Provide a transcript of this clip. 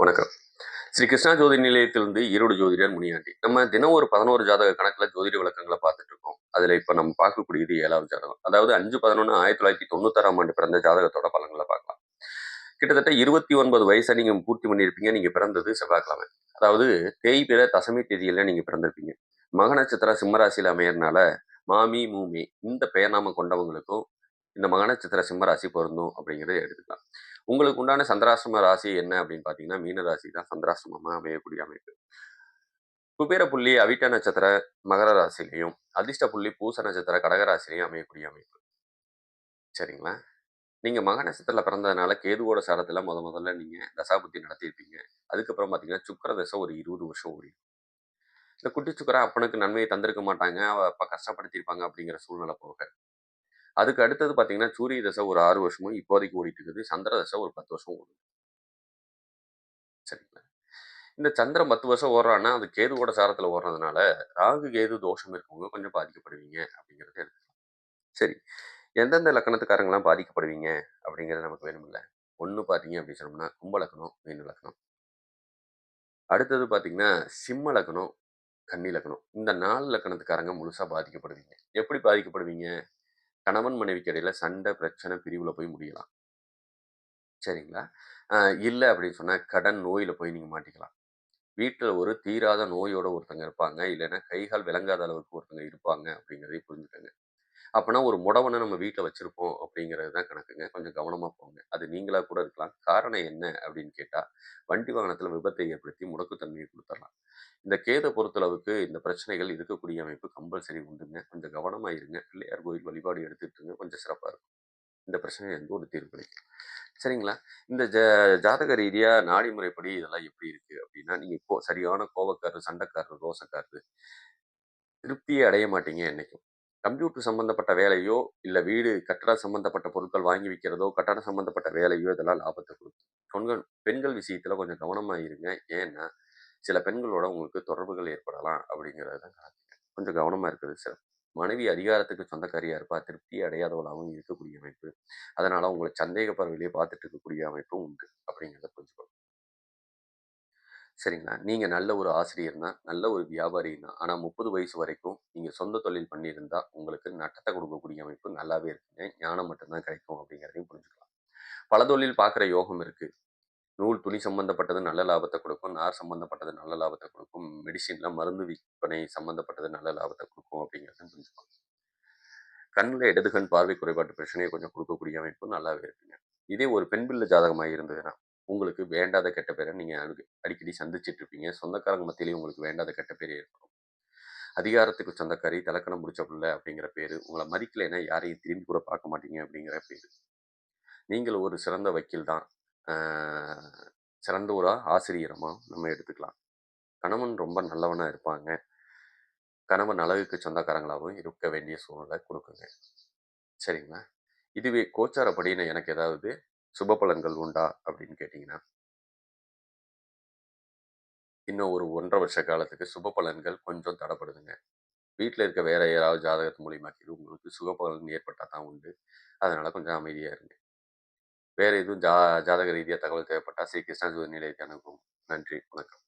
வணக்கம். ஸ்ரீ கிருஷ்ணா ஜோதி நிலையத்திலிருந்து ஈரோடு ஜோதிடர் முனியாண்டி. நம்ம தினம் ஒரு பதினோரு ஜாதக கணக்குல ஜோதிட விளக்கங்களை பார்த்துட்டு இருக்கோம். அதுல இப்ப நம்ம பார்க்கக்கூடியது ஏழாவது ஜாதகம். அதாவது அஞ்சு பதினொன்று ஆயிரத்தி தொள்ளாயிரத்தி தொண்ணூத்தாறாம் ஆண்டு பிறந்த ஜாதகத்தோட பலன்களை பார்க்கலாம். கிட்டத்தட்ட இருபத்தி ஒன்பது வயசை நீங்க பூர்த்தி பண்ணியிருப்பீங்க. நீங்க பிறந்தது செவ்வாய்க்கிழமை. அதாவது தேய்பிற தசமி தேதியில் நீங்க பிறந்திருப்பீங்க. மக நட்சத்திர சிம்மராசியில் அமையறதுனால மாமி மூமி இந்த பெயர்நாமம் கொண்டவங்களுக்கும் இந்த மக நட்சத்திர சிம்மராசி பொருந்தும் அப்படிங்கிறத எடுத்துக்கலாம். உங்களுக்கு உண்டான சந்திராசிரம ராசி என்ன அப்படின்னு பார்த்தீங்கன்னா மீன ராசி தான் சந்திராசிரமமாக அமையக்கூடிய அமைப்பு. குபேர புள்ளி அவிட்ட நட்சத்திர மகர ராசிலையும் அதிர்ஷ்ட புள்ளி பூச நட்சத்திர கடக ராசிலையும் அமையக்கூடிய அமைப்பு. சரிங்களா? நீங்கள் மக நட்சத்திரத்தில் பிறந்ததுனால கேதுவோட சாரத்தில் முத முதல்ல நீங்கள் தசாபுத்தி நடத்தியிருப்பீங்க. அதுக்கப்புறம் பார்த்தீங்கன்னா சுக்கர தசை ஒரு இருபது வருஷம் ஓடி இந்த குட்டி சுக்கரை அப்பனுக்கு நன்மையை தந்திருக்க மாட்டாங்க. அவள் அப்போ கஷ்டப்படுத்தியிருப்பாங்க அப்படிங்கிற சூழ்நிலை போக அதுக்கு அடுத்தது பார்த்தீங்கன்னா சூரிய தசை ஒரு ஆறு வருஷமும் இப்போதைக்கு ஓடிட்டு இருக்குது சந்திர தசை ஒரு பத்து வருஷம் ஓடுது. சரிங்களா? இந்த சந்திரன் பத்து வருஷம் ஓடுறான்னா அது கேதுவோட சாரத்தில் ஓடுறதுனால ராகு கேது தோஷம் இருக்கவங்க கொஞ்சம் பாதிக்கப்படுவீங்க அப்படிங்கிறத எடுத்துக்கலாம் சரி. எந்தெந்த லக்கணத்துக்காரங்களாம் பாதிக்கப்படுவீங்க அப்படிங்கிறது நமக்கு வேணுமில்ல ஒன்று பார்த்தீங்க அப்படின்னு சொன்னோம்னா கும்ப லக்கணம் மீன லக்கணம். அடுத்தது பார்த்தீங்கன்னா சிம்ம லக்கணம் கன்னி லக்கணம். இந்த நாலு லக்கணத்துக்காரங்க முழுசாக பாதிக்கப்படுவீங்க. எப்படி பாதிக்கப்படுவீங்க? கணவன் மனைவிக்கு இடையில சண்டை பிரச்சனை பிரிவில் போய் முடியலாம். சரிங்களா? இல்லை அப்படின்னு சொன்னால் கடன் நோயில் போய் நீங்கள் மாட்டிக்கலாம். வீட்டில் ஒரு தீராத நோயோட ஒருத்தங்க இருப்பாங்க. இல்லைன்னா கைகால் விளங்காத அளவுக்கு ஒருத்தங்க இருப்பாங்க அப்படிங்கிறதையும் புரிஞ்சுக்கங்க. அப்போனா ஒரு முடவனை நம்ம வீட்டில் வச்சுருப்போம் அப்படிங்கிறது தான் கணக்குங்க. கொஞ்சம் கவனமாக போங்க. அது நீங்களாக கூட இருக்கலாம். காரணம் என்ன அப்படின்னு கேட்டால் வண்டி வாகனத்தில் விபத்தை ஏற்படுத்தி முடக்குத்தன்மையை கொடுத்துடலாம் இந்த கேதை பொறுத்தளவுக்கு இந்த பிரச்சனைகள் இருக்கக்கூடிய அமைப்பு கம்பல்சரி உண்டுங்க. கொஞ்சம் கவனமாக இருங்க. பிள்ளையார் கோயில் வழிபாடு எடுத்துட்டுங்க கொஞ்சம் சிறப்பாக இருக்கும். இந்த பிரச்சனை எந்த ஒரு தீர்வு கிடைக்கும் சரிங்களா? இந்த ஜ ஜாதக ரீதியாக நாடி முறைப்படி இதெல்லாம் எப்படி இருக்குது அப்படின்னா நீங்கள் கோ சரியான கோவக்காரர் சண்டைக்காரர் ரோசக்காரர் திருப்தியை அடைய மாட்டீங்க என்றைக்கும் கம்ப்யூட்டர் சம்மந்தப்பட்ட வேலையோ இல்லை வீடு கட்டட சம்மந்தப்பட்ட பொருட்கள் வாங்கி விற்கிறதோ கட்டட சம்மந்தப்பட்ட வேலையோ இதெல்லாம் லாபத்தை கொடுக்கும். பெண்கள் பெண்கள் விஷயத்தில் கொஞ்சம் கவனமாக இருங்க. ஏன்னா சில பெண்களோட உங்களுக்கு தொடர்புகள் ஏற்படலாம் அப்படிங்கிறது தான் கொஞ்சம் கவனமாக இருக்கிறது சார் மனைவி அதிகாரத்துக்கு சொந்தக்காரியாக இருப்பா திருப்தி அடையாதவளாகவும் இருக்கக்கூடிய அமைப்பு. அதனால் உங்களை சந்தேக பார்வையிலேயே பார்த்துட்டு இருக்கக்கூடிய அமைப்பும் உண்டு அப்படிங்கிறத புரிஞ்சுக்கணும். சரிங்களா? நீங்கள் நல்ல ஒரு ஆசிரியர்னா நல்ல ஒரு வியாபாரினா ஆனால் முப்பது வயசு வரைக்கும் நீங்கள் சொந்த தொழில் பண்ணியிருந்தா உங்களுக்கு நட்டத்தை கொடுக்கக்கூடிய அமைப்பு நல்லாவே இருக்குங்க. ஞானம் மட்டும்தான் கிடைக்கும் அப்படிங்கிறதையும் புரிஞ்சுக்கலாம். பல தொழில் பார்க்குற யோகம் இருக்குது நூல் துணி சம்மந்தப்பட்டது நல்ல லாபத்தை கொடுக்கும். நார் சம்மந்தப்பட்டது நல்ல லாபத்தை கொடுக்கும். மெடிசின்லாம் மருந்து விற்பனை சம்மந்தப்பட்டது நல்ல லாபத்தை கொடுக்கும் அப்படிங்கிறதையும் புரிஞ்சுக்கலாம். கண்ணில் இடதுகண் பார்வை குறைபாட்டு பிரச்சனையை கொஞ்சம் கொடுக்கக்கூடிய அமைப்பு நல்லாவே இருக்குங்க. இதே ஒரு பெண் பிள்ளை ஜாதகமாக இருந்ததுன்னா உங்களுக்கு வேண்டாத கெட்ட பேரை நீங்கள் அடிக்கடி சந்திச்சுட்டு இருப்பீங்க சொந்தக்காரங்க மத்தியிலேயே உங்களுக்கு வேண்டாத கெட்ட பேர் ஏற்படும் அதிகாரத்துக்கு சொந்தக்காரி தலக்கணம் முடிச்ச பிள்ளை அப்படிங்கிற பேர் உங்களை மதிக்கலைன்னா யாரையும் திரும்பி கூட பார்க்க மாட்டீங்க அப்படிங்கிற பேர். நீங்கள் ஒரு சிறந்த வக்கீல் தான். சிறந்த ஒரு ஆசிரியரமாக நம்ம எடுத்துக்கலாம். கணவன் ரொம்ப நல்லவனாக இருப்பாங்க. கணவன் அளவுக்கு சொந்தக்காரங்களாகவும் இருக்க வேண்டிய சூழ்நிலை கொடுக்குங்க. சரிங்களா? இதுவே கோச்சாரப்படின்னு எனக்கு ஏதாவது சுப பலன்கள் உண்டா அப்படின்னு கேட்டிங்கன்னா இன்னும் ஒரு ஒன்றரை வருஷ காலத்துக்கு சுப பலன்கள் கொஞ்சம் தடப்படுதுங்க. வீட்டில் இருக்க வேற யாராவது ஜாதகத்து மூலியமாக்கி உங்களுக்கு சுப பலன் ஏற்பட்டால் தான் உண்டு. அதனால் கொஞ்சம் அமைதியாக இருங்க. வேறு எதுவும் ஜா ஜாதக ரீதியாக தகவல் தேவைப்பட்டால் ஸ்ரீ கிருஷ்ணா ஜோதி நிலையத்தை அனுப்பும் நன்றி வணக்கம்.